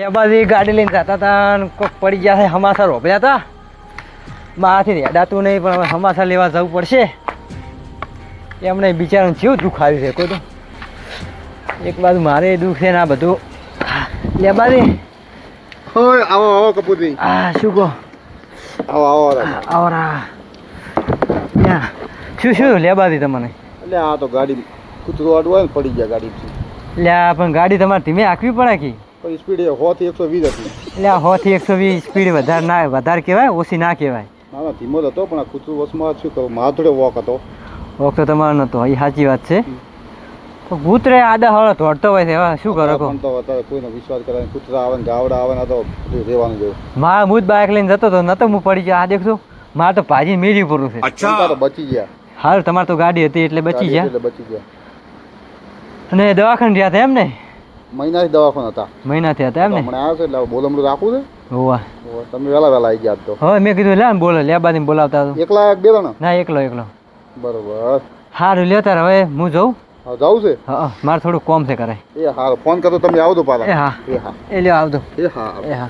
બધી ગાડી લઈને જતા હતા કોઈક પડી ગયા છે હમાસા રોપ્યા હતા. મારાથી રેડાતું નહીં પણ હવે હમાસા લેવા જવું પડશે. એમને બિચારાને જેવું દુઃખ આવ્યું છે કોઈ તો. એક બાજુ મારે દુઃખ છે ને આ બધું. લે બાદી હોય આવો આવો કપૂરજી. આ શું કહો? આવો આવો આવો. રા શું શું લે બાદી તમને? એટલે આ તો ગાડી કૂતરું અડવાય પડી ગયા ગાડી લે પણ ગાડી તમારે ધીમે આંકવી પડે કે? પણ સ્પીડ સો થી એકસો વીસ હતી. એટલે આ સો થી એકસો વીસ સ્પીડ વધારે ના વધારે કહેવાય ઓછી ના કહેવાય? ના ના ધીમો જ હતો પણ આ કૂતરું વસમાં શું કરું મારા થોડો વોક હતો. વોક તો તમારો નતો એ સાચી વાત છે. તો કૂતરે આડા હળ ધોડતો હોય છે હવે શું કરો કહો? પણ તો અત્યારે કોઈનો વિશ્વાસ કરે કૂતરા આવે ને ગાવડા આવે ને તો રહેવાનું જેવું મારા હું જ બાઇક લઈને જતો હતો નતો હું પડી ગયો આ દેખજો મારે તો ભાજી મેરી પૂરું છે. અચ્છા. તો બચી ગયા. હાલ તમારે તો ગાડી હતી એટલે બચી ગયા. એટલે બચી ગયા. અને દવાખાને રહ્યા હતા એમ ને મહિના દવાખાના હતા. મહિનાથી હતા એમ ને? હમણાં આવ્યો છે એટલે બોલમડું રાખવું છે. હોવા તમે વહેલા વહેલા આવી ગયા તો. હવે મેં કીધું લે ને બોલો લેબાદી બોલાવતા હતો એકલા એક બે જણા? ના એકલો એકલો. બરોબર. સારું લ્યો તાર હવે હું જઉં? જવું છે? હા મારે થોડું કોમ છે કરાય એ હા ફોન કરતો તમે આવજો એ હા. એ હા. એ લ્યો આવજો. એ હા. એ હા.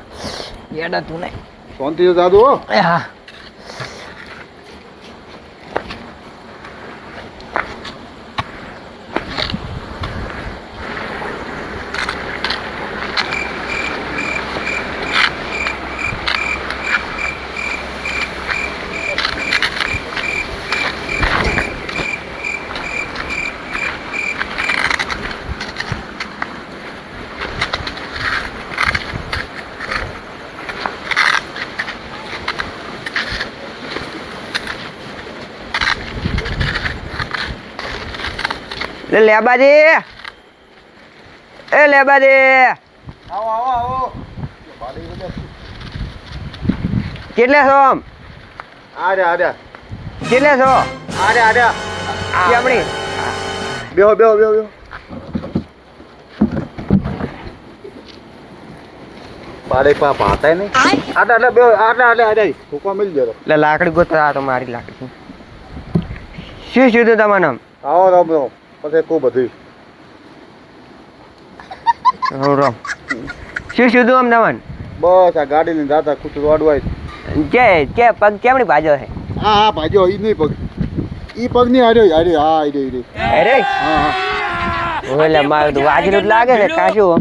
એડા તું ને. શાંતિ જાદુ હો. એ હા. લે લેબાજી એ લેબાજી આવો આવો આવો. કેટલે છો આમ? આરે આરે. કેટલે છો? આરે આરે. કેમણી બેહો બેહો બેહો બેહો. પાડે પા પાતા નહીં? આટલા આટલા બેહો આટલા આટલા આટલા. હુકવા મિલ જરો લે લાકડી ગોતો આ તો મારી લાકડી. શું શું તમારું નામ? આવો રામ રામ. પછી કો બધું રોમ રોમ. શું શું તું અમદાવાદ બસ આ ગાડી લઈને જાતા કૂતરું અડવાય કે કે પગ કેમની ભાજો છે? હા હા ભાજો ઈ નહીં પગ. ઈ પગ નહીં આર્યો આર્યો હા આર્યો આર્યો અરે? હા હા. ઓલે મારું તો વાજરું જ લાગે છે કાશું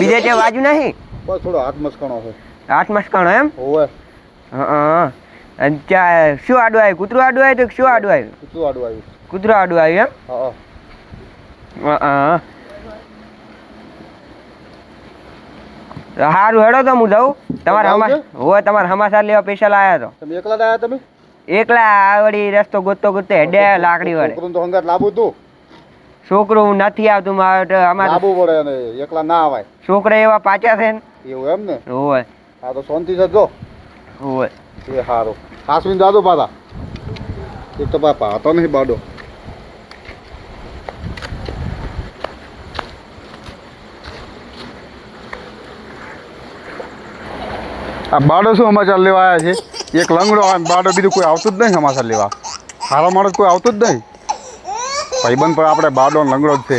બીજે કે વાજુ નહીં? બસ થોડો હાથ મસ્કણો છે. હાથ મસ્કાણો એમ? હોવે. હા હા. અને ત્યાં શું આડું આવ્યું કૂતરું આડું આવ્યું તો શું આડું આવ્યું કૂતરું અડવાયું કૂતરું આડું આવ્યું હા એમ હા હા. સારું હેડો તો હું જઉં. તમારે હમા હોય તમારે હમાસાર લેવા પૈસા લાયા તો. તમે એકલા આયા તમે? એકલા આવડી રસ્તો ગોતતો ગોતતો હેડે લાકડી વાળે. છોકરું તો હંગાત લાબુ તું છોકરું નથી આવતું મારે અમારે લાબુ પડે અને એકલા ના આવાય. છોકરા એવા પાછા છે ને. એવું એમ ને? હોય. હા તો શાંતિ છે જો. હોય. એ સારું સાસવીને દાદો પાછા. એક તો પાપા હતો નહીં બાડો. આ બાડો શું સમાચાર લેવા આવ્યા છે એક લંગડો આવે બાડો બીજું કોઈ આવતું જ નહીં સમાચાર લેવા સારો માણસ કોઈ આવતું જ નહીં ભાઈબંધ પણ આપણે ને લંગડો જ છે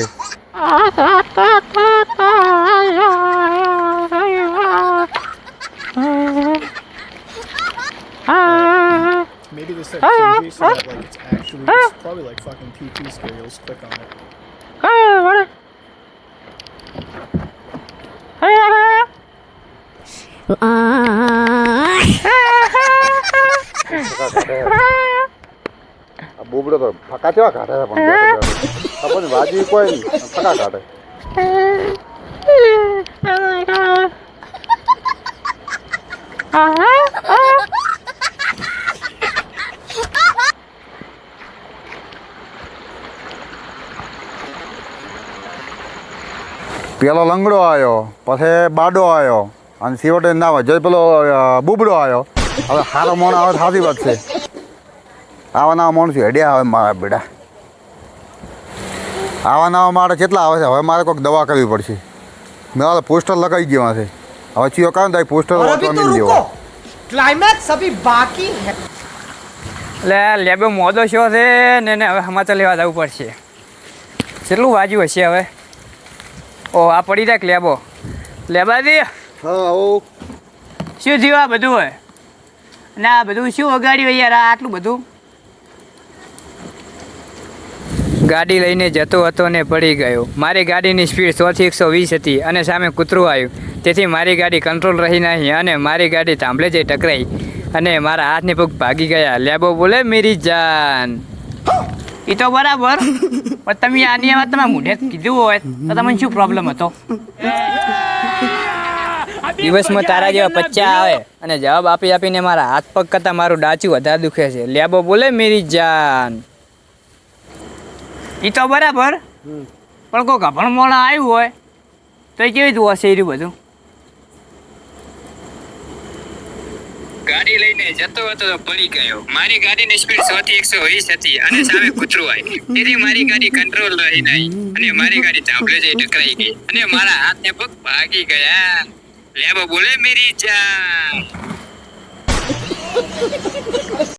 Maybe this it's actually it's probably like fucking scary. You'll just click on it. આ બોબડો તો ફકા કેવા કાઢે છે પણ નહીં વાજી કોઈ ફકા કાઢે. પેલો લંગડો આવ્યો, પછી બાડો આવ્યો. અને સિવટે ના હોય. જઈ પેલો બુબડો આવ્યો. હવે સારો મોણ આવે સાચી વાત છે. આવા નવા માણસ હેડ્યા આવે મારા બેડા. આવા નવા મારે કેટલા આવે છે? હવે મારે કોઈક દવા કરવી પડશે. મેં પોસ્ટર લગાવી ગયો છે. હવે ચીયો કારણ થાય પોસ્ટર વાંચવા જેવો ક્લાઇમેક્સ અભી બાકી હે. એટલે લેબે મોદો શો છે ને ને હવે સમાચાર લેવા જવું પડશે. કેટલું વાજ્યું હશે હવે? ઓ આ પડી રાખ લેબો લેબા દે હા ઓ શું થયું આ બધું હોય? અને આ બધું શું વગાડ્યું યાર? આ આટલું બધું? ગાડી લઈને જતો હતો ને પડી ગયો. મારી ગાડીની સ્પીડ સોથી એકસો વીસ હતી અને સામે કૂતરું આવ્યું. તેથી મારી ગાડી કંટ્રોલ રહી નહીં અને મારી ગાડી થાંભલે જઈ ટકરાઈ અને મારા હાથની પગ ભાગી ગયા. લેબો બોલે મેરી જાન. એ તો બરાબર. પણ તમે આની વાત તમે મોઢે કીધું હોય તો તમને શું પ્રોબ્લેમ હતો? દિવસમાં તારા જેવા પચ્ચા આવે. અને જવાબ આપી આપીને મારા હાથ પગ કરતાં મારું ડાચું વધારે દુખે છે. લેબો બોલે મેરી જાન. એ તો બરાબર. પણ કોઈ ગભણ મોણા આવ્યું હોય તો એ કેવી રીતે હશે રહ્યું બધું? ગાડી લઈને જતો હતો તો પડી ગયો. મારી ગાડીની સ્પીડ સો થી એકસો વીસ હતી અને સામે કૂતરું તેથી મારી ગાડી કંટ્રોલ રહી નહીં. અને મારી ગાડી તાંભલે જઈ ટકરાઈ ગઈ. અને મારા હાથને પગ ભાગી ગયા. લેબો બોલે મેરી જાન